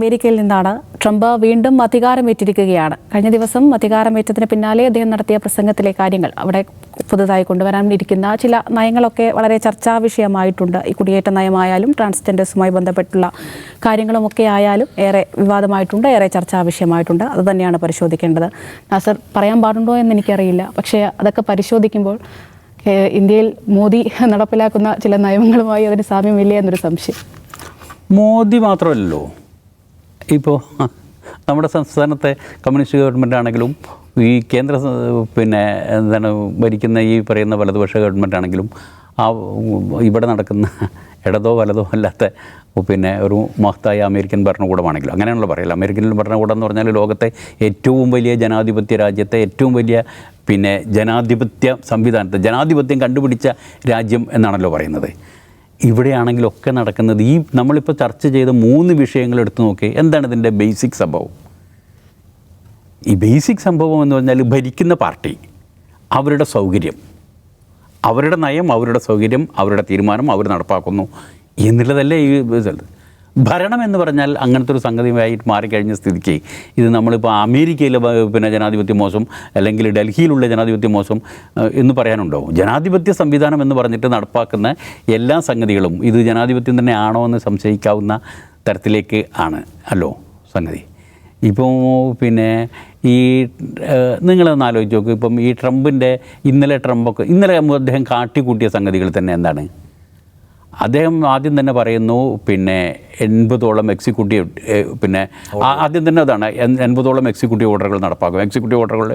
അമേരിക്കയിൽ നിന്നാണ് ട്രംപ് വീണ്ടും അധികാരമേറ്റിരിക്കുകയാണ്. കഴിഞ്ഞ ദിവസം അധികാരമേറ്റതിന് പിന്നാലെ അദ്ദേഹം നടത്തിയ പ്രസംഗത്തിലെ കാര്യങ്ങൾ അവിടെ പുതുതായി കൊണ്ടുവരാനിരിക്കുന്ന ചില നയങ്ങളൊക്കെ വളരെ ചർച്ചാ വിഷയമായിട്ടുണ്ട്. ഈ കുടിയേറ്റ നയമായാലും ട്രാൻസ്ജെൻഡേഴ്സുമായി ബന്ധപ്പെട്ടുള്ള കാര്യങ്ങളുമൊക്കെ ആയാലും ഏറെ വിവാദമായിട്ടുണ്ട് ഏറെ ചർച്ചാ വിഷയമായിട്ടുണ്ട്. അത് തന്നെയാണ് പരിശോധിക്കേണ്ടത്. നാസർ പറയാൻ പാടുണ്ടോ എന്ന് എനിക്കറിയില്ല. പക്ഷേ അതൊക്കെ പരിശോധിക്കുമ്പോൾ ഇന്ത്യയിൽ മോദി നടപ്പിലാക്കുന്ന ചില നയങ്ങളുമായി അതിന് സാമ്യമില്ലേ എന്നൊരു സംശയം. മോദി മാത്രമല്ലല്ലോ ഇപ്പോൾ നമ്മുടെ സംസ്ഥാനത്തെ കമ്മ്യൂണിസ്റ്റ് ഗവൺമെന്റ് ആണെങ്കിലും ഈ കേന്ദ്ര പിന്നെ എന്താണ് ഭരിക്കുന്ന ഈ പറയുന്ന വലതുപക്ഷ ഗവൺമെന്റ് ആണെങ്കിലും ആ ഇവിടെ നടക്കുന്ന ഇടതോ വലതോ അല്ലാത്ത പിന്നെ ഒരു മഹത്തായ അമേരിക്കൻ ഭരണകൂടമാണെങ്കിലും അങ്ങനെയാണല്ലോ പറയില്ല അമേരിക്കൻ ഭരണകൂടം എന്ന് പറഞ്ഞാൽ ലോകത്തെ ഏറ്റവും വലിയ ജനാധിപത്യ രാജ്യത്തെ ഏറ്റവും വലിയ പിന്നെ ജനാധിപത്യ സംവിധാനത്തെ ജനാധിപത്യം കണ്ടുപിടിച്ച രാജ്യം എന്നാണല്ലോ പറയുന്നത്. ഇവിടെയാണെങ്കിലൊക്കെ നടക്കുന്നത് ഈ നമ്മളിപ്പോൾ ചർച്ച ചെയ്ത മൂന്ന് വിഷയങ്ങൾ എടുത്തു നോക്കി എന്താണ് ഇതിന്റെ ബേസിക് സംഭവം ഈ ബേസിക് സംഭവം എന്ന് പറഞ്ഞാൽ ഭരിക്കുന്ന പാർട്ടി അവരുടെ സൗകര്യം അവരുടെ നയം അവരുടെ സൗകര്യം അവരുടെ തീരുമാനം അവർ നടപ്പാക്കുന്നു എന്നുള്ളതല്ലേ ഈ. ഭരണം എന്ന് പറഞ്ഞാൽ അങ്ങനത്തെ ഒരു സംഗതിയായി മാറിക്കഴിഞ്ഞ സ്ഥിതിക്ക്. ഇത് നമ്മളിപ്പോൾ അമേരിക്കയിലെ പിന്നെ ജനാധിപത്യ മോശം അല്ലെങ്കിൽ ഡൽഹിയിലുള്ള ജനാധിപത്യ മോശം എന്ന് പറയാനുണ്ടോ? ജനാധിപത്യ സംവിധാനം എന്ന് പറഞ്ഞിട്ട് നടപ്പാക്കുന്ന എല്ലാ സംഗതികളും ഇത് ജനാധിപത്യം തന്നെ ആണോ എന്ന് സംശയിക്കാവുന്ന തരത്തിലേക്ക് ആണ്. അല്ലോ സംഗതി. ഇപ്പോൾ പിന്നെ ഈ നിങ്ങളൊന്ന് ആലോചിച്ച് നോക്കും. ഇപ്പം ഈ ട്രംപിന്റെ ഇന്നലെ ട്രംപൊക്കെ ഇന്നലെ അദ്ദേഹം കാട്ടിക്കൂട്ടിയ സംഗതികൾ തന്നെ എന്താണ്? അദ്ദേഹം ആദ്യം തന്നെ പറയുന്നു പിന്നെ എൺപതോളം എക്സിക്യൂട്ടീവ് പിന്നെ ആദ്യം തന്നെ അതാണ് എൺ- എൺപതോളം എക്സിക്യൂട്ടീവ് ഓർഡറുകൾ നടപ്പാക്കും. എക്സിക്യൂട്ടീവ് ഓർഡറുകൾ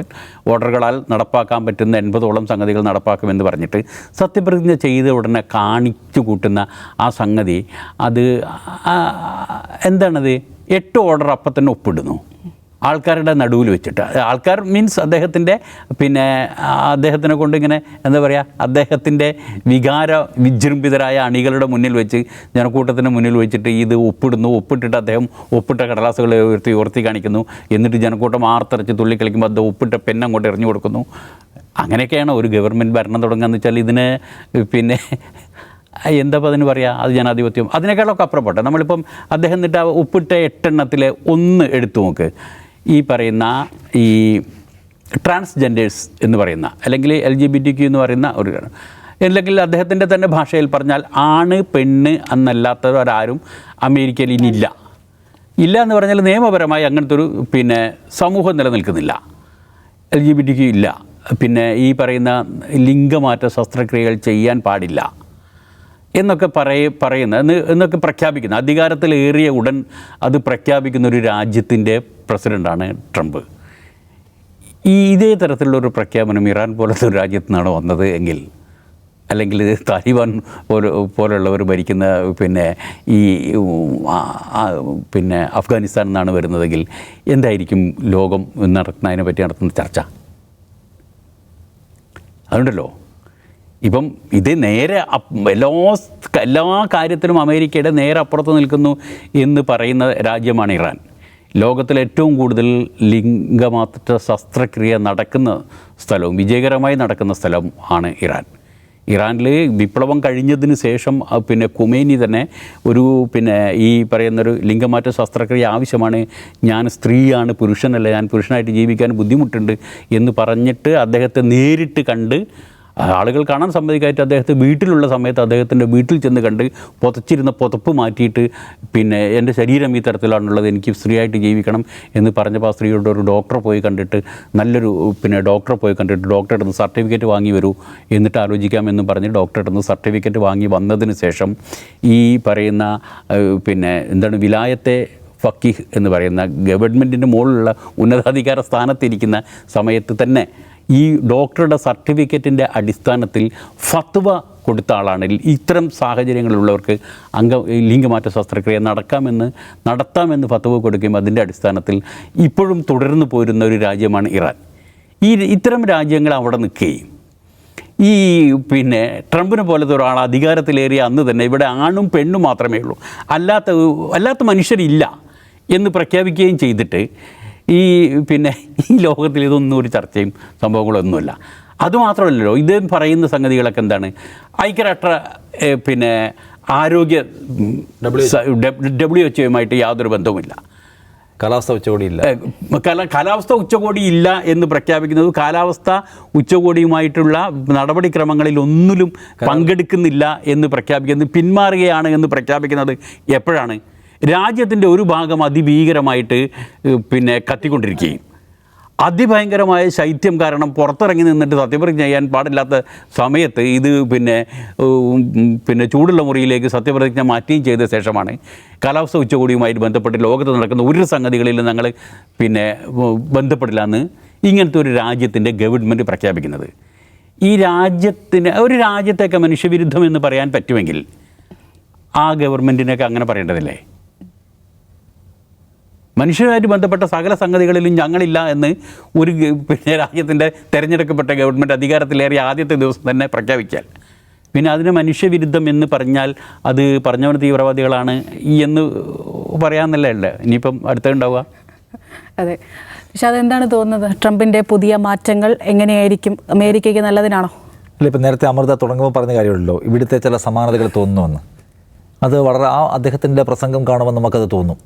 ഓർഡറുകളാൽ നടപ്പാക്കാൻ പറ്റുന്ന എൺപതോളം സംഗതികൾ നടപ്പാക്കുമെന്ന് പറഞ്ഞിട്ട് സത്യപ്രതിജ്ഞ ചെയ്ത ഉടനെ കാണിച്ചു കൂട്ടുന്ന ആ സംഗതി അത് എന്താണത് എട്ട് ഓർഡർ അപ്പം തന്നെ ഒപ്പിടുന്നു. ആൾക്കാരുടെ നടുവിൽ വെച്ചിട്ട്. ആൾക്കാർ മീൻസ് അദ്ദേഹത്തിന്റെ പിന്നെ അദ്ദേഹത്തിനെ കൊണ്ട് ഇങ്ങനെ എന്താ പറയുക അദ്ദേഹത്തിന്റെ വികാര വിജൃംഭിതരായ അണികളുടെ മുന്നിൽ വെച്ച് ജനക്കൂട്ടത്തിന് മുന്നിൽ വെച്ചിട്ട് ഇത് ഒപ്പിടുന്നു ഒപ്പിട്ടിട്ട് അദ്ദേഹം ഒപ്പിട്ട കടലാസുകളെ ഉയർത്തി ഉയർത്തി കാണിക്കുന്നു. എന്നിട്ട് ജനക്കൂട്ടം ആർത്തരച്ച് തുള്ളിക്കളിക്കുമ്പോൾ അദ്ദേഹം ഒപ്പിട്ട പെൻ അങ്ങോട്ട് എറിഞ്ഞു കൊടുക്കുന്നു. അങ്ങനെയൊക്കെയാണ് ഒരു ഗവൺമെന്റ് ഭരണം തുടങ്ങുകയെന്ന് വെച്ചാൽ ഇതിന് പിന്നെ എന്താ അതിന് പറയുക അത് ജനാധിപത്യം. അതിനേക്കാളൊക്കെ അപ്പുറപ്പെട്ടെ നമ്മളിപ്പം അദ്ദേഹം എന്നിട്ട് ഒപ്പിട്ട എട്ടെണ്ണത്തിലെ ഒന്ന് എടുത്തു നോക്ക്. ഈ പറയുന്ന ഈ ട്രാൻസ്ജെൻഡേഴ്സ് എന്ന് പറയുന്ന അല്ലെങ്കിൽ L G B T Q എന്ന് പറയുന്ന ഒരു അല്ലെങ്കിൽ അദ്ദേഹത്തിന്റെ തന്നെ ഭാഷയിൽ പറഞ്ഞാൽ ആണ് പെണ്ണ് എന്നല്ലാത്തവരാരും അമേരിക്കയിൽ ഇനിയില്ല ഇല്ല. എന്ന് പറഞ്ഞാൽ നിയമപരമായി അങ്ങനത്തെ ഒരു പിന്നെ സമൂഹം നിലനിൽക്കുന്നില്ല. L G B T Q ഇല്ല. പിന്നെ ഈ പറയുന്ന ലിംഗമാറ്റ ശസ്ത്രക്രിയകൾ ചെയ്യാൻ പാടില്ല. എന്നൊക്കെ പറയ പറയുന്ന എന്ന് എന്നൊക്കെ പ്രഖ്യാപിക്കുന്ന അധികാരത്തിലേറിയ ഉടൻ അത് പ്രഖ്യാപിക്കുന്ന ഒരു രാജ്യത്തിന്റെ പ്രസിഡന്റാണ് ട്രംപ്. ഈ ഇതേ തരത്തിലുള്ളൊരു പ്രഖ്യാപനം ഇറാൻ പോലത്തെ ഒരു രാജ്യത്തു നിന്നാണ് വന്നത് എങ്കിൽ അല്ലെങ്കിൽ താലിബാൻ പോലെ പോലുള്ളവർ ഭരിക്കുന്ന പിന്നെ ഈ പിന്നെ അഫ്ഗാനിസ്ഥാനിൽ നിന്നാണ് വരുന്നതെങ്കിൽ എന്തായിരിക്കും ലോകം നടത്തുന്നതിനെ പറ്റി നടത്തുന്ന ചർച്ച? അതുണ്ടല്ലോ. ഇപ്പം ഇത് നേരെ എല്ലാ എല്ലാ കാര്യത്തിലും അമേരിക്കയുടെ നേരെ അപ്പുറത്ത് നിൽക്കുന്നു എന്ന് പറയുന്ന രാജ്യമാണ് ഇറാൻ. ലോകത്തിലെ ഏറ്റവും കൂടുതൽ ലിംഗമാറ്റ ശസ്ത്രക്രിയ നടക്കുന്ന സ്ഥലവും വിജയകരമായി നടക്കുന്ന സ്ഥലം ആണ് ഇറാൻ. ഇറാനിൽ വിപ്ലവം കഴിഞ്ഞതിന് ശേഷം പിന്നെ കുമേനി തന്നെ ഒരു പിന്നെ ഈ പറയുന്നൊരു ലിംഗമാറ്റ ശസ്ത്രക്രിയ ആവശ്യമാണ്. ഞാൻ സ്ത്രീയാണ് പുരുഷനല്ല ഞാൻ പുരുഷനായിട്ട് ജീവിക്കാൻ ബുദ്ധിമുട്ടുണ്ട് എന്ന് പറഞ്ഞിട്ട് അദ്ദേഹത്തെ നേരിട്ട് കണ്ട് ആളുകൾ കാണാൻ സമ്മതിക്കായിട്ട് അദ്ദേഹത്തെ വീട്ടിലുള്ള സമയത്ത് അദ്ദേഹത്തിന്റെ വീട്ടിൽ ചെന്ന് കണ്ട് പുതച്ചിരുന്ന പുതപ്പ് മാറ്റിയിട്ട് പിന്നെ എന്റെ ശരീരം ഈ തരത്തിലാണുള്ളത് എനിക്ക് സ്ത്രീയായിട്ട് ജീവിക്കണം എന്ന് പറഞ്ഞപ്പോൾ ആ സ്ത്രീയോട് ഒരു ഡോക്ടറെ പോയി കണ്ടിട്ട് നല്ലൊരു പിന്നെ ഡോക്ടറെ പോയി കണ്ടിട്ട് ഡോക്ടറെ അടുത്ത് സർട്ടിഫിക്കറ്റ് വാങ്ങി വരൂ എന്നിട്ട് ആലോചിക്കാമെന്ന് പറഞ്ഞ് ഡോക്ടറെ അടുത്ത് സർട്ടിഫിക്കറ്റ് വാങ്ങി വന്നതിന് ശേഷം ഈ പറയുന്ന പിന്നെ എന്താണ് വിലായത്തെ ഫക്കീഹ് എന്ന് പറയുന്ന ഗവൺമെന്റിന്റെ മുകളിലുള്ള ഉന്നതാധികാര സ്ഥാനത്തിരിക്കുന്ന സമയത്ത് തന്നെ ഈ ഡോക്ടറുടെ സർട്ടിഫിക്കറ്റിന്റെ അടിസ്ഥാനത്തിൽ ഫത്വ കൊടുത്ത ആളാണ്. ഇത്തരം സാഹചര്യങ്ങളിലുള്ളവർക്ക് അംഗ ലിംഗമാറ്റ ശസ്ത്രക്രിയ നടക്കാമെന്ന് നടത്താമെന്ന് ഫത്വ കൊടുക്കുകയും അതിന്റെ അടിസ്ഥാനത്തിൽ ഇപ്പോഴും തുടർന്നു പോരുന്ന ഒരു രാജ്യമാണ് ഇറാൻ. ഈ ഇത്തരം രാജ്യങ്ങൾ അവിടെ നിൽക്കുകയും ഈ പിന്നെ ട്രംപിനെ പോലത്തെ ഒരാൾ അധികാരത്തിലേറിയ അന്ന് തന്നെ ഇവിടെ ആണും പെണ്ണും മാത്രമേ ഉള്ളൂ. അല്ലാത്ത അല്ലാത്ത മനുഷ്യരില്ല എന്ന് പ്രഖ്യാപിക്കുകയും ചെയ്തിട്ട് ഈ പിന്നെ ഈ ലോകത്തിൽ ഇതൊന്നും ഒരു ചർച്ചയും സംഭവങ്ങളൊന്നുമില്ല. അതുമാത്രമല്ലല്ലോ ഇത് പറയുന്ന സംഗതികളൊക്കെ എന്താണ്? ഐക്യരാഷ്ട്ര പിന്നെ ആരോഗ്യ ഡബ്ല്യു എച്ച് ഒയുമായിട്ട് യാതൊരു ബന്ധവുമില്ല. കാലാവസ്ഥ ഉച്ചകോടി ഇല്ല കല കാലാവസ്ഥ ഉച്ചകോടി ഇല്ല എന്ന് പ്രഖ്യാപിക്കുന്നത് കാലാവസ്ഥ ഉച്ചകോടിയുമായിട്ടുള്ള നടപടിക്രമങ്ങളിൽ ഒന്നിലും പങ്കെടുക്കുന്നില്ല എന്ന് പ്രഖ്യാപിക്കുന്നത് പിന്മാറുകയാണ് എന്ന് പ്രഖ്യാപിക്കുന്നത് എപ്പോഴാണ്? രാജ്യത്തിന്റെ ഒരു ഭാഗം അതിഭീകരമായിട്ട് പിന്നെ കത്തിക്കൊണ്ടിരിക്കുകയും. അതിഭയങ്കരമായ ശൈത്യം കാരണം പുറത്തിറങ്ങി നിന്നിട്ട് സത്യപ്രതിജ്ഞ ചെയ്യാൻ പാടില്ലാത്ത സമയത്ത് ഇത് പിന്നെ പിന്നെ ചൂടുള്ള മുറിയിലേക്ക് സത്യപ്രതിജ്ഞ മാറ്റുകയും ചെയ്ത ശേഷമാണ് കാലാവസ്ഥ ഉച്ചകോടിയുമായിട്ട് ബന്ധപ്പെട്ട് ലോകത്ത് നടക്കുന്ന ഒരു സംഗതികളിലും ഞങ്ങൾ പിന്നെ ബന്ധപ്പെടില്ല എന്ന് ഇങ്ങനത്തെ ഒരു രാജ്യത്തിന്റെ ഗവൺമെന്റ് പ്രഖ്യാപിക്കുന്നത്. ഈ രാജ്യത്തിന് ഒരു രാജ്യത്തേക്ക് മനുഷ്യവിരുദ്ധം എന്ന് പറയാൻ പറ്റുമെങ്കിൽ ആ ഗവൺമെന്റിനൊക്കെ അങ്ങനെ പറയേണ്ടതില്ലേ? മനുഷ്യരുമായിട്ട് ബന്ധപ്പെട്ട സകല സംഗതികളിലും ഞങ്ങളില്ല എന്ന് ഒരു പിന്നെ രാജ്യത്തിന്റെ തിരഞ്ഞെടുക്കപ്പെട്ട ഗവൺമെന്റ് അധികാരത്തിലേറിയ ആദ്യത്തെ ദിവസം തന്നെ പ്രഖ്യാപിച്ചാൽ. പിന്നെ അതിനെ മനുഷ്യവിരുദ്ധം എന്ന് പറഞ്ഞാൽ അത് പറഞ്ഞവന് തീവ്രവാദികളാണ് ഈ എന്ന് പറയാമെന്നല്ലേ അല്ലേ ഇനിയിപ്പം അടുത്തുണ്ടാവുക അതെ. പക്ഷെ അതെന്താണ് തോന്നുന്നത്? ട്രംപിന്റെ പുതിയ മാറ്റങ്ങൾ എങ്ങനെയായിരിക്കും? അമേരിക്കയ്ക്ക് നല്ലതിനാണോ? അല്ല ഇപ്പം നേരത്തെ അമൃത തുടങ്ങുമ്പോൾ പറഞ്ഞ കാര്യമുള്ളൂ ഇവിടുത്തെ ചില സമാനതകൾ തോന്നുന്നുവെന്ന് അത് വളരെ ആ അദ്ദേഹത്തിന്റെ പ്രസംഗം കാണുമ്പോൾ നമുക്കത് തോന്നും.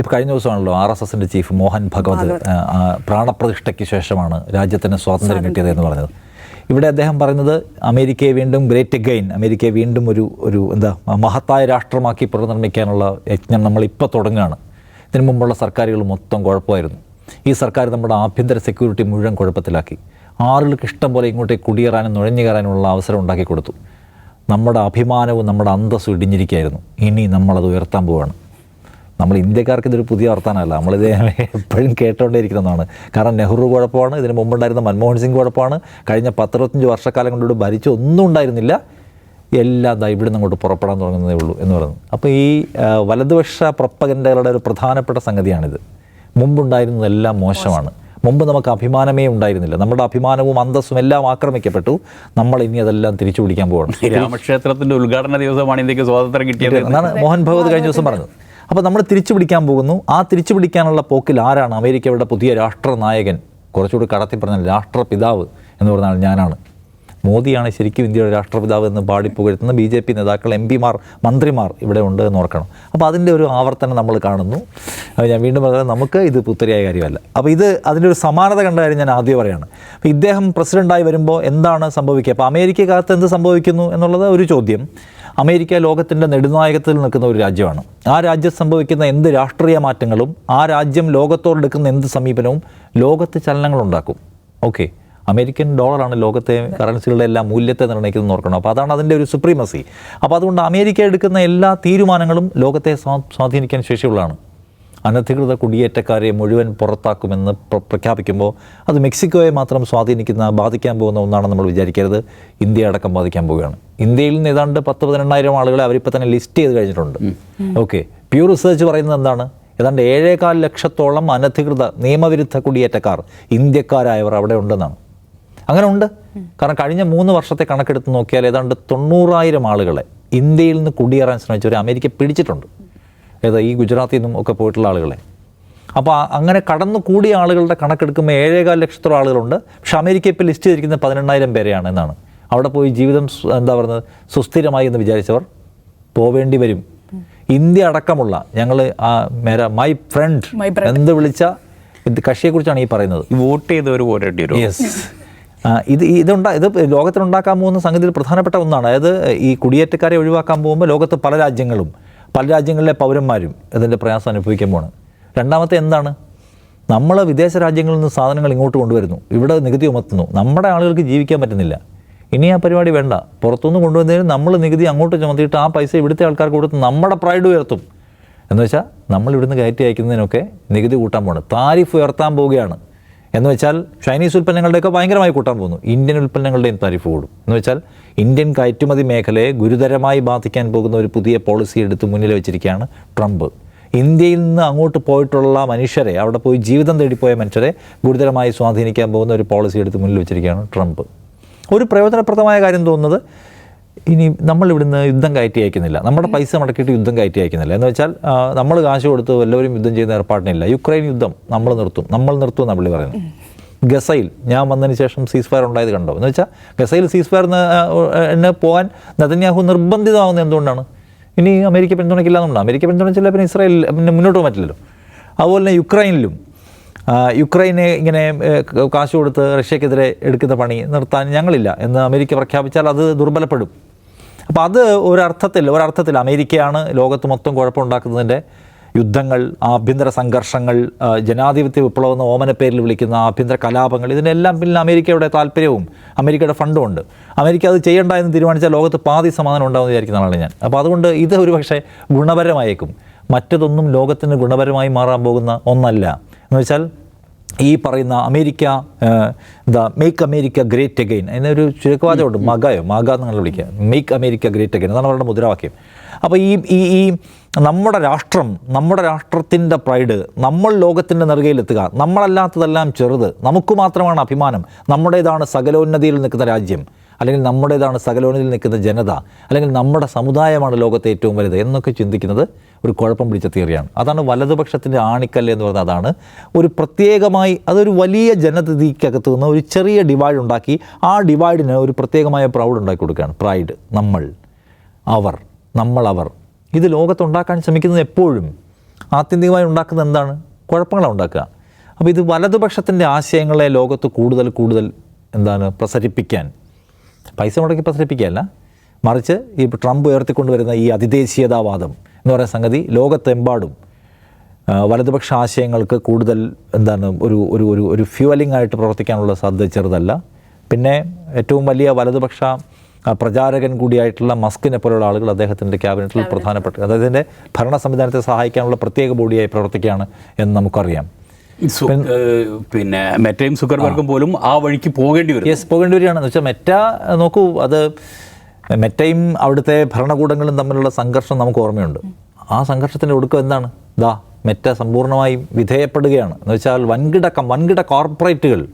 ഇപ്പം കഴിഞ്ഞ ദിവസമാണല്ലോ ആർ എസ് എസിന്റെ ചീഫ് മോഹൻ ഭഗവത് പ്രാണപ്രതിഷ്ഠയ്ക്ക് ശേഷമാണ് രാജ്യത്തിന് സ്വാതന്ത്ര്യം കിട്ടിയത് എന്ന് പറഞ്ഞത്. ഇവിടെ അദ്ദേഹം പറയുന്നത് അമേരിക്കയെ വീണ്ടും ഗ്രേറ്റ് ഗെയിൻ അമേരിക്കയെ വീണ്ടും ഒരു ഒരു എന്താ മഹത്തായ രാഷ്ട്രമാക്കി പുനർനിർമ്മിക്കാനുള്ള യജ്ഞം നമ്മൾ ഇപ്പോൾ തുടങ്ങുകയാണ്. ഇതിനു മുമ്പുള്ള സർക്കാരുകൾ മൊത്തം കുഴപ്പമായിരുന്നു. ഈ സർക്കാർ നമ്മുടെ ആഭ്യന്തര സെക്യൂരിറ്റി മുഴുവൻ കുഴപ്പത്തിലാക്കി. ആളുകൾക്ക് ഇഷ്ടം പോലെ ഇങ്ങോട്ടേക്ക് കുടിയേറാനും നുഴഞ്ഞു കയറാനുമുള്ള അവസരം ഉണ്ടാക്കി കൊടുത്തു. നമ്മുടെ അഭിമാനവും നമ്മുടെ അന്തസ്സും ഇടിഞ്ഞിരിക്കുകയായിരുന്നു. ഇനി നമ്മളത് ഉയർത്താൻ പോവുകയാണ് നമ്മൾ ഇന്ത്യക്കാർക്ക് ഇതൊരു പുതിയ വർത്താനമല്ല. നമ്മളിത് എപ്പോഴും കേട്ടുകൊണ്ടേയിരിക്കുന്നതാണ് കാരണം നെഹ്റു കുഴപ്പമാണ് ഇതിന് മുമ്പുണ്ടായിരുന്ന മൻമോഹൻ സിംഗ് കുഴപ്പമാണ്. കഴിഞ്ഞ പത്തിരുപത്തഞ്ച് വർഷക്കാലം കൊണ്ട് ഇവിടെ ഭരിച്ച ഒന്നും ഉണ്ടായിരുന്നില്ല. എല്ലാം ദാ അങ്ങോട്ട് പുറപ്പെടാൻ തുടങ്ങുന്നതേ ഉള്ളൂ എന്ന് പറയുന്നത്. അപ്പോൾ ഈ വലതുപക്ഷ പ്രപ്പകന്റകളുടെ ഒരു പ്രധാനപ്പെട്ട സംഗതിയാണിത്. മുമ്പുണ്ടായിരുന്നതെല്ലാം മോശമാണ്. മുമ്പ് നമുക്ക് അഭിമാനമേ ഉണ്ടായിരുന്നില്ല. നമ്മുടെ അഭിമാനവും അന്തസ്സും എല്ലാം ആക്രമിക്കപ്പെട്ടു. നമ്മൾ ഇനി അതെല്ലാം തിരിച്ചു പിടിക്കാൻ പോകണം രാമക്ഷേത്രത്തിന്റെ ഉദ്ഘാടന ദിവസമാണ് ഇന്ത്യയ്ക്ക് സ്വാതന്ത്ര്യം കിട്ടിയത്. എന്നാണ് മോഹൻ ഭഗവത് കഴിഞ്ഞ ദിവസം പറഞ്ഞത്. അപ്പോൾ നമ്മൾ തിരിച്ചു പിടിക്കാൻ പോകുന്നു. ആ തിരിച്ചു പിടിക്കാനുള്ള പോക്കിൽ ആരാണ്? അമേരിക്കയുടെ പുതിയ രാഷ്ട്രനായകൻ. കുറച്ചുകൂടി കടത്തി പറഞ്ഞാൽ രാഷ്ട്രപിതാവ് എന്ന് പറഞ്ഞാൽ ഞാനാണ്. മോദിയാണ് ശരിക്കും ഇന്ത്യയുടെ രാഷ്ട്രപിതാവ് എന്ന് പാടിപ്പുകഴ്ത്തുന്ന ബി ജെ പി നേതാക്കൾ എം പിമാർ മന്ത്രിമാർ ഇവിടെ ഉണ്ട് എന്ന് ഓർക്കണം. അപ്പോൾ അതിന്റെ ഒരു ആവർത്തനം നമ്മൾ കാണുന്നു. ഞാൻ വീണ്ടും പറഞ്ഞത് നമുക്ക് ഇത് പുത്തരിയായ കാര്യമല്ല. അപ്പോൾ ഇത് അതിന്റെ ഒരു സമാനത കണ്ട കാര്യം ഞാൻ ആദ്യം പറയുകയാണ് അപ്പോൾ ഇദ്ദേഹം പ്രസിഡന്റായി വരുമ്പോൾ എന്താണ് സംഭവിക്കുക? അപ്പോൾ അമേരിക്കക്കകത്ത് എന്ത് സംഭവിക്കുന്നു എന്നുള്ളത് ഒരു ചോദ്യം. അമേരിക്ക ലോകത്തിന്റെ നെടുനായകത്തിൽ നിൽക്കുന്ന ഒരു രാജ്യമാണ്. ആ രാജ്യത്ത് സംഭവിക്കുന്ന എന്ത് രാഷ്ട്രീയ മാറ്റങ്ങളും ആ രാജ്യം ലോകത്തോടെടുക്കുന്ന എന്ത് സമീപനവും ലോകത്ത് ചലനങ്ങളുണ്ടാക്കും ഓക്കെ. അമേരിക്കൻ ഡോളറാണ് ലോകത്തെ കറൻസികളുടെ എല്ലാ മൂല്യത്തെ നിർണയിക്കുന്നത് ഓർക്കണം. അപ്പോൾ അതാണ് അതിന്റെ ഒരു സുപ്രീമസി അപ്പോൾ അതുകൊണ്ട് അമേരിക്ക എടുക്കുന്ന എല്ലാ തീരുമാനങ്ങളും ലോകത്തെ സ്വാധീനിക്കാൻ ശേഷിയുള്ളതാണ്. അനധികൃത കുടിയേറ്റക്കാരെ മുഴുവൻ പുറത്താക്കുമെന്ന് പ്രഖ്യാപിക്കുമ്പോൾ അത് മെക്സിക്കോയെ മാത്രം സ്വാധീനിക്കുന്ന ബാധിക്കാൻ പോകുന്ന ഒന്നാണെന്ന് നമ്മൾ വിചാരിക്കരുത്. ഇന്ത്യ അടക്കം ബാധിക്കാൻ പോവുകയാണ്. ഇന്ത്യയിൽ നിന്ന് ഏതാണ്ട് പത്ത് പതിനെണ്ണായിരം ആളുകളെ അവരിപ്പോൾ തന്നെ ലിസ്റ്റ് ചെയ്ത് കഴിഞ്ഞിട്ടുണ്ട്. ഓക്കെ പ്യൂർ റിസർച്ച് പറയുന്നത് എന്താണ്? ഏതാണ്ട് ഏഴേകാൽ ലക്ഷത്തോളം അനധികൃത നിയമവിരുദ്ധ കുടിയേറ്റക്കാർ ഇന്ത്യക്കാരായവർ അവിടെ ഉണ്ടെന്നാണ്. അങ്ങനെ ഉണ്ട് കാരണം കഴിഞ്ഞ മൂന്ന് വർഷത്തെ കണക്കെടുത്ത് നോക്കിയാൽ ഏതാണ്ട് തൊണ്ണൂറായിരം ആളുകളെ ഇന്ത്യയിൽ നിന്ന് കുടിയേറാൻ ശ്രമിച്ചവർ അമേരിക്ക പിടിച്ചിട്ടുണ്ട്. ഏതാ ഈ ഗുജറാത്തിൽ നിന്നും ഒക്കെ പോയിട്ടുള്ള ആളുകളെ. അപ്പോൾ അങ്ങനെ കടന്നു കൂടിയ ആളുകളുടെ കണക്കെടുക്കുമ്പോൾ ഏഴേകാൽ ലക്ഷത്തോളം ആളുകളുണ്ട്. പക്ഷേ അമേരിക്ക ഇപ്പോൾ ലിസ്റ്റ് ചെയ്തിരിക്കുന്നത് പതിനെണ്ണായിരം പേരെയാണ് എന്നാണ്. അവിടെ പോയി ജീവിതം എന്താ പറയുന്നത് സുസ്ഥിരമായി എന്ന് വിചാരിച്ചവർ പോവേണ്ടി വരും. ഇന്ത്യ അടക്കമുള്ള ഞങ്ങൾ ആ മേര മൈ ഫ്രണ്ട് എന്ത് വിളിച്ച ഇത് കക്ഷിയെക്കുറിച്ചാണ് ഈ പറയുന്നത്. ഈ വോട്ട് ചെയ്തവർ പോരേണ്ടി വരും. യെസ് ഇത് ഇതുണ്ട ഇത് ലോകത്തിനുണ്ടാക്കാൻ പോകുന്ന സംഗതിയിൽ പ്രധാനപ്പെട്ട ഒന്നാണ്. അതായത് ഈ കുടിയേറ്റക്കാരെ ഒഴിവാക്കാൻ പോകുമ്പോൾ ലോകത്ത് പല രാജ്യങ്ങളും പല രാജ്യങ്ങളിലെ പൗരന്മാരും ഇതിന്റെ പ്രയാസം അനുഭവിക്കാൻ പോകണം രണ്ടാമത്തെ എന്താണ്? നമ്മൾ വിദേശ രാജ്യങ്ങളിൽ നിന്ന് സാധനങ്ങൾ ഇങ്ങോട്ട് കൊണ്ടുവരുന്നു. ഇവിടെ നികുതി ചുമത്തുന്നു നമ്മുടെ ആളുകൾക്ക് ജീവിക്കാൻ പറ്റുന്നില്ല. ഇനി ആ പരിപാടി വേണ്ട. പുറത്തുനിന്ന് കൊണ്ടുവന്നതിന് നമ്മൾ നികുതി അങ്ങോട്ട് ചുമത്തിയിട്ട് ആ പൈസ ഇവിടുത്തെ ആൾക്കാർക്ക് കൊടുത്ത് നമ്മുടെ പ്രൈഡ് ഉയർത്തും. എന്ന് വെച്ചാൽ നമ്മൾ ഇവിടുന്ന് കയറ്റി അയക്കുന്നതിനൊക്കെ നികുതി കൂട്ടാൻ പോകണം താരിഫ് ഉയർത്താൻ പോവുകയാണ്. എന്ന് വെച്ചാൽ ചൈനീസ് ഉൽപ്പന്നങ്ങളുടെയൊക്കെ ഭയങ്കരമായി കൂട്ടാൻ പോകുന്നു. ഇന്ത്യൻ ഉൽപ്പന്നങ്ങളുടെയും താരിഫ് കൂടും. എന്ന് വെച്ചാൽ ഇന്ത്യൻ കയറ്റുമതി മേഖലയെ ഗുരുതരമായി ബാധിക്കാൻ പോകുന്ന ഒരു പുതിയ പോളിസി എടുത്ത് മുന്നിൽ വെച്ചിരിക്കുകയാണ് ട്രംപ്. ഇന്ത്യയിൽ നിന്ന് അങ്ങോട്ട് പോയിട്ടുള്ള മനുഷ്യരെ അവിടെ പോയി ജീവിതം തേടിപ്പോയ മനുഷ്യരെ ഗുരുതരമായി സ്വാധീനിക്കാൻ പോകുന്ന ഒരു പോളിസി എടുത്ത് മുന്നിൽ വെച്ചിരിക്കുകയാണ് ട്രംപ്. ഒരു പ്രയോജനപ്രദമായ കാര്യം തോന്നുന്നത് ഇനി നമ്മൾ ഇവിടുന്ന് യുദ്ധം കയറ്റി അയക്കുന്നില്ല. നമ്മുടെ പൈസ മുടക്കിയിട്ട് യുദ്ധം കയറ്റി അയക്കുന്നില്ല. എന്ന് വെച്ചാൽ നമ്മൾ കാശ് കൊടുത്ത് എല്ലാവരും യുദ്ധം ചെയ്യുന്ന ഏർപ്പാടിനില്ല. യുക്രൈൻ യുദ്ധം നമ്മൾ നിർത്തും. നമ്മൾ നിർത്തും എന്നാണ് പുള്ളി പറയുന്നത്. ഗസയിൽ ഞാൻ വന്നതിന് ശേഷം സീസ് ഫയർ ഉണ്ടായത് കണ്ടോ? എന്ന് വെച്ചാൽ ഗസയിൽ സീസ് ഫയർ പോകാൻ നതന്യാഹു നിർബന്ധിതമാകുന്നത് എന്തുകൊണ്ടാണ്? ഇനി അമേരിക്ക പിന്തുണയ്ക്കില്ല എന്നുണ്ട് അമേരിക്ക പിന്തുണച്ചില്ല പിന്നെ ഇസ്രായേൽ പിന്നെ മുന്നോട്ട് പറ്റില്ലല്ലോ. അതുപോലെ തന്നെ യുക്രൈനിലും യുക്രൈനെ ഇങ്ങനെ കാശ് കൊടുത്ത് റഷ്യക്കെതിരെ എടുക്കുന്ന പണി നിർത്താൻ ഞങ്ങളില്ല എന്ന് അമേരിക്ക പ്രഖ്യാപിച്ചാൽ അത് ദുർബലപ്പെടും. അപ്പോൾ അത് ഒരർത്ഥത്തിൽ ഒരർത്ഥത്തിൽ അമേരിക്കയാണ് ലോകത്ത് മൊത്തം കുഴപ്പമുണ്ടാക്കുന്നതിന്റെ യുദ്ധങ്ങൾ ആഭ്യന്തര സംഘർഷങ്ങൾ ജനാധിപത്യ വിപ്ലവം എന്ന ഓമന പേരിൽ വിളിക്കുന്ന ആഭ്യന്തര കലാപങ്ങൾ ഇതിനെല്ലാം പിന്നെ അമേരിക്കയുടെ താല്പര്യവും അമേരിക്കയുടെ ഫണ്ടും ഉണ്ട്. അമേരിക്ക അത് ചെയ്യണ്ട എന്ന് തീരുമാനിച്ചാൽ ലോകത്ത് പാതി സമാധാനം ഉണ്ടാകുമെന്ന് വിചാരിക്കുന്ന ആളാണ് ഞാൻ. അപ്പോൾ അതുകൊണ്ട് ഇത് ഒരു പക്ഷേ ഗുണപരമായേക്കും. മറ്റതൊന്നും ലോകത്തിന് ഗുണപരമായി മാറാൻ പോകുന്ന ഒന്നല്ല. എന്ന് വെച്ചാൽ ഈ പറയുന്ന America the make America great again എന്നൊരു ചുരുക്കവാചകമുണ്ട്. മഗയോ? മക എന്നാണ് വിളിക്കുക. മേക്ക് അമേരിക്ക ഗ്രേറ്റ് അഗെയിൻ അതാണ് അവരുടെ മുദ്രാവാക്യം. അപ്പോൾ ഈ ഈ ഈ നമ്മുടെ രാഷ്ട്രം നമ്മുടെ രാഷ്ട്രത്തിന്റെ പ്രൈഡ് നമ്മൾ ലോകത്തിന്റെ നെറുകയിലെത്തുക നമ്മളല്ലാത്തതെല്ലാം ചെറുത് നമുക്ക് മാത്രമാണ് അഭിമാനം. നമ്മുടേതാണ് സകലോന്നതിയിൽ നിൽക്കുന്ന രാജ്യം അല്ലെങ്കിൽ നമ്മുടേതാണ് സകലോന്നതിയിൽ നിൽക്കുന്ന ജനത അല്ലെങ്കിൽ നമ്മുടെ സമുദായമാണ് ലോകത്തെ ഏറ്റവും വലുത് എന്നൊക്കെ ചിന്തിക്കുന്നത് ഒരു കുഴപ്പം പിടിച്ച തിയറിയാണ്. അതാണ് വലതുപക്ഷത്തിന്റെ ആണിക്കല്ല് എന്ന് പറയുന്നത്. അതാണ് ഒരു പ്രത്യേകമായി അതൊരു വലിയ ജനതയ്ക്കകത്ത് നിന്ന് ഒരു ചെറിയ ഡിവൈഡ് ഉണ്ടാക്കി ആ ഡിവൈഡിന് ഒരു പ്രത്യേകമായ പ്രൗഡ് ഉണ്ടാക്കി കൊടുക്കുകയാണ്. പ്രൈഡ് നമ്മൾ അവർ നമ്മൾ അവർ. ഇത് ലോകത്തുണ്ടാക്കാൻ ശ്രമിക്കുന്നത് എപ്പോഴും ആത്യന്തികമായി ഉണ്ടാക്കുന്നത് എന്താണ്? കുഴപ്പങ്ങളാണ് ഉണ്ടാക്കുക. അപ്പോൾ ഇത് വലതുപക്ഷത്തിന്റെ ആശയങ്ങളെ ലോകത്ത് കൂടുതൽ കൂടുതൽ എന്താണ് പ്രസരിപ്പിക്കാൻ. പൈസ മുടക്കി പ്രസരിപ്പിക്കുകയല്ല. മറിച്ച് ഈ ട്രംപ് ഉയർത്തിക്കൊണ്ടുവരുന്ന ഈ അതിദേശീയതാവാദം. എന്ന് പറയുന്ന സംഗതി ലോകത്തെമ്പാടും വലതുപക്ഷ ആശയങ്ങൾക്ക് കൂടുതൽ എന്താണ് ഒരു ഒരു ഒരു ഒരു ഫ്യൂവലിംഗ് ആയിട്ട് പ്രവർത്തിക്കാനുള്ള സാധ്യത ചെറുതല്ല. പിന്നെ ഏറ്റവും വലിയ വലതുപക്ഷ പ്രചാരകൻ കൂടിയായിട്ടുള്ള മസ്കിനെ പോലുള്ള ആളുകൾ അദ്ദേഹത്തിന്റെ ക്യാബിനറ്റിൽ പ്രധാനപ്പെട്ട അദ്ദേഹത്തിന്റെ ഭരണ സംവിധാനത്തെ സഹായിക്കാനുള്ള പ്രത്യേക ബോഡിയായി പ്രവർത്തിക്കുകയാണ് എന്ന് നമുക്കറിയാം. പിന്നെ മെറ്റയും സുക്കർബർഗും പോലും ആ വഴിക്ക് പോകേണ്ടി വരും. യെസ് പോകേണ്ടി വരികയാണെന്ന് വെച്ചാൽ മെറ്റ നോക്കൂ അത് മെറ്റയും അവിടുത്തെ ഭരണകൂടങ്ങളും തമ്മിലുള്ള സംഘർഷം നമുക്ക് ഓർമ്മയുണ്ട്. ആ സംഘർഷത്തിന്റെ ഒടുക്കം എന്താണ്? ദാ മെറ്റ സമ്പൂർണമായും വിധേയപ്പെടുകയാണ്. എന്ന് വെച്ചാൽ വൻകിട വൻകിട കോർപ്പറേറ്റുകൾ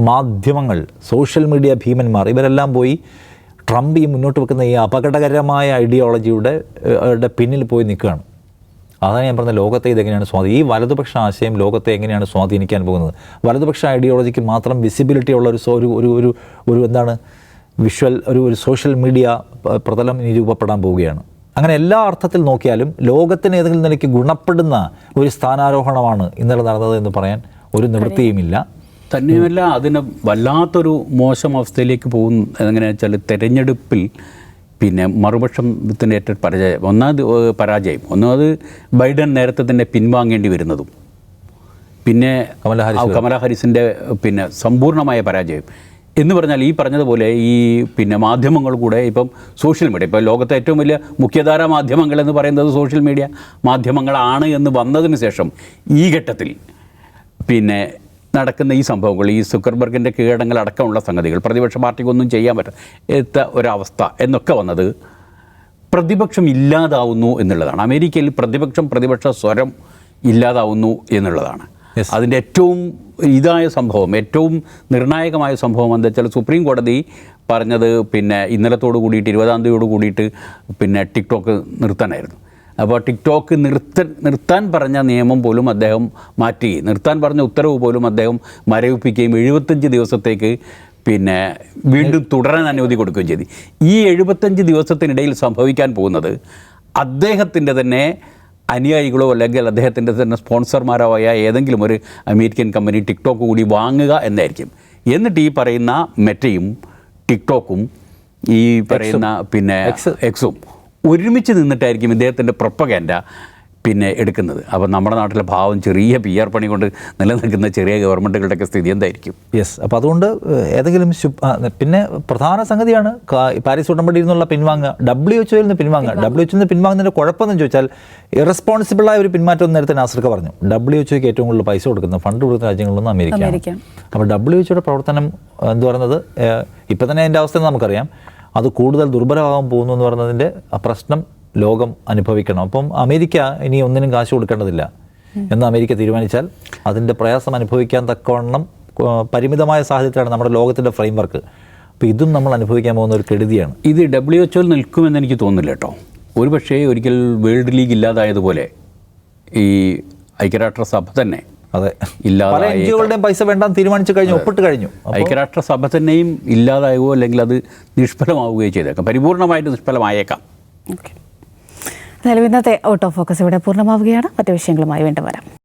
മാധ്യമങ്ങൾ സോഷ്യൽ മീഡിയ ഭീമന്മാർ ഇവരെല്ലാം പോയി ട്രംപ് ഈ മുന്നോട്ട് വെക്കുന്ന ഈ അപകടകരമായ ഐഡിയോളജിയുടെ പിന്നിൽ പോയി നിൽക്കുകയാണ്. അതാണ് ഞാൻ പറഞ്ഞ ലോകത്തെ ഇതെങ്ങനെയാണ് സ്വാധീ ഈ വലതുപക്ഷ ആശയം ലോകത്തെ എങ്ങനെയാണ് സ്വാധീനിക്കാൻ പോകുന്നത്? വലതുപക്ഷ ഐഡിയോളജിക്ക് മാത്രം വിസിബിലിറ്റി ഉള്ള ഒരു ഒരു ഒരു എന്താണ് വിഷ്വൽ ഒരു ഒരു സോഷ്യൽ മീഡിയ പ്രതലം ഇനി രൂപപ്പെടാൻ പോവുകയാണ്. അങ്ങനെ എല്ലാ അർത്ഥത്തിൽ നോക്കിയാലും ലോകത്തിന് ഏതെങ്കിലും നിലയ്ക്ക് ഗുണപ്പെടുന്ന ഒരു സ്ഥാനാരോഹണമാണ് ഇന്നലെ നടന്നത് എന്ന് പറയാൻ ഒരു നിവൃത്തിയുമില്ല. തന്നെയുമല്ല അതിന് വല്ലാത്തൊരു മോശം അവസ്ഥയിലേക്ക് പോകും എങ്ങനെയാ വെച്ചാൽ തെരഞ്ഞെടുപ്പിൽ പിന്നെ മറുപക്ഷത്തിന് ഏറ്റ പരാജയം ഒന്നാമത് പരാജയം ഒന്നാമത് ബൈഡൻ നേരത്തെ തന്നെ പിൻവാങ്ങേണ്ടി വരുന്നതും. പിന്നെ കമലാ ഹാരിസ് ഹാരിസിന്റെ പിന്നെ സമ്പൂർണമായ പരാജയം. എന്ന് പറഞ്ഞാൽ ഈ പറഞ്ഞതുപോലെ ഈ പിന്നെ മാധ്യമങ്ങൾ കൂടെ ഇപ്പം സോഷ്യൽ മീഡിയ ഇപ്പോൾ ലോകത്തെ ഏറ്റവും വലിയ മുഖ്യധാര മാധ്യമങ്ങൾ എന്ന് പറയുന്നത് സോഷ്യൽ മീഡിയ മാധ്യമങ്ങളാണ് എന്ന് വന്നതിന് ശേഷം ഈ ഘട്ടത്തിൽ പിന്നെ നടക്കുന്ന ഈ സംഭവങ്ങൾ ഈ സുക്കർബർഗിന്റെ കീഴടങ്ങൾ അടക്കമുള്ള സംഗതികൾ പ്രതിപക്ഷ പാർട്ടിക്കൊന്നും ചെയ്യാൻ പറ്റാത്ത ഒരവസ്ഥ എന്നൊക്കെ വന്നത് പ്രതിപക്ഷം ഇല്ലാതാവുന്നു എന്നുള്ളതാണ്. അമേരിക്കയിൽ പ്രതിപക്ഷം പ്രതിപക്ഷ സ്വരം ഇല്ലാതാവുന്നു എന്നുള്ളതാണ്. അതിന്റെ ഏറ്റവും ഇതായ സംഭവം ഏറ്റവും നിർണായകമായ സംഭവം എന്താ വെച്ചാൽ സുപ്രീം കോടതി പറഞ്ഞത് പിന്നെ ഇന്നലത്തോട് കൂടിയിട്ട് ഇരുപതാം തീയതിയോട് കൂടിയിട്ട് പിന്നെ ടിക്ടോക്ക് നിർത്താനായിരുന്നു. അപ്പോൾ ടിക്ടോക്ക് നിർത്ത നിർത്താൻ പറഞ്ഞ നിയമം പോലും അദ്ദേഹം മാറ്റി. നിർത്താൻ പറഞ്ഞ ഉത്തരവ് പോലും അദ്ദേഹം മരവിപ്പിക്കുകയും എഴുപത്തഞ്ച് ദിവസത്തേക്ക് പിന്നെ വീണ്ടും തുടരാൻ അനുമതി കൊടുക്കുകയും ചെയ്തു. ഈ എഴുപത്തഞ്ച് ദിവസത്തിനിടയിൽ സംഭവിക്കാൻ പോകുന്നത് അദ്ദേഹത്തിന്റെ തന്നെ അനുയായികളോ അല്ലെങ്കിൽ അദ്ദേഹത്തിന്റെ തന്നെ സ്പോൺസർമാരോ ആയ ഏതെങ്കിലും ഒരു അമേരിക്കൻ കമ്പനി ടിക്ടോക്ക് കൂടി വാങ്ങുക എന്നായിരിക്കും. എന്നിട്ട് ഈ പറയുന്ന മെറ്റയും ടിക്ടോക്കും ഈ പറയുന്ന പിന്നെ എക്സും ഒരുമിച്ച് നിന്നിട്ടായിരിക്കും ഇദ്ദേഹത്തിന്റെ പ്രൊപ്പഗാൻഡ. പിന്നെ എടുക്കുന്നത്. അപ്പോൾ നമ്മുടെ നാട്ടിലെ ഭാവം ചെറിയ പി ആർ പണി കൊണ്ട് നിലനിൽക്കുന്ന ചെറിയ ഗവൺമെന്റുകളുടെയൊക്കെ സ്ഥിതി എന്തായിരിക്കും? യെസ്. അപ്പോൾ അതുകൊണ്ട് ഏതെങ്കിലും ശു- പിന്നെ പ്രധാന സംഗതിയാണ് പാരീസ് ഉടമ്പടിയിൽ നിന്നുള്ള പിൻവാങ്ങുക ഡബ്ല്യു എച്ച് നിന്ന് പിൻവാങ്ങുക ഡബ്ല്യു എച്ച് നിന്ന് പിൻവാങ്ങുന്നതിന്റെ കുഴപ്പമെന്ന് ചോദിച്ചാൽ ഇറസ്പോൺസിബിളായ ഒരു പിന്മാറ്റം എന്ന് നേരത്തെ നാസർക്ക് പറഞ്ഞു. ഡബ്ല്യു എച്ച് ഏറ്റവും കൂടുതൽ പൈസ കൊടുക്കുന്ന ഫണ്ട് കൊടുക്കുന്ന രാജ്യങ്ങളൊന്നും അമേരിക്കയാണ്. അമേരിക്ക. അപ്പോൾ ഡബ്ല്യു എച്ച്ഒയുടെ പ്രവർത്തനം എന്ന് പറയുന്നത് ഇപ്പം തന്നെ അതിന്റെ അവസ്ഥ നമുക്കറിയാം. അത് കൂടുതൽ ദുർബലമാകാൻ പോകുന്നു എന്ന് പറയുന്നതിന്റെ പ്രശ്നം ലോകം അനുഭവിക്കണം. അപ്പം അമേരിക്ക ഇനി ഒന്നിനും കാശ് കൊടുക്കേണ്ടതില്ല. എന്ന് അമേരിക്ക തീരുമാനിച്ചാൽ അതിന്റെ പ്രയാസം അനുഭവിക്കാൻ തക്കവണ്ണം പരിമിതമായ സാഹചര്യത്തിലാണ് നമ്മുടെ ലോകത്തിന്റെ ഫ്രെയിംവർക്ക് അപ്പോൾ ഇതും നമ്മൾ അനുഭവിക്കാൻ പോകുന്ന ഒരു കെടുതിയാണ്. ഇത് ഡബ്ല്യു എച്ച് ഒയിൽ നിൽക്കുമെന്ന് എനിക്ക് തോന്നുന്നില്ല കേട്ടോ. ഒരു പക്ഷേ ഒരിക്കൽ വേൾഡ് ലീഗ് ഇല്ലാതായതുപോലെ ഈ ഐക്യരാഷ്ട്രസഭ തന്നെ അതെ. പല ഇല്ലാതായ എൻ ജികളുടെയും പൈസ വേണ്ടാന്ന് തീരുമാനിച്ചു കഴിഞ്ഞു ഒപ്പിട്ട് കഴിഞ്ഞു. ഐക്യരാഷ്ട്രസഭ തന്നെയും ഇല്ലാതായോ അല്ലെങ്കിൽ അത് നിഷ്ഫലമാവുകയോ ചെയ്തേക്കാം. പരിപൂർണമായിട്ട് നിഷ്ഫലമായേക്കാം. ഓക്കെ. എന്തായാലും ഇന്നത്തെ ഔട്ട് ഓഫ് ഫോക്കസ് ഇവിടെ പൂർണമാവുകയാണ്. മറ്റു വിഷയങ്ങളുമായി വീണ്ടും വരാം.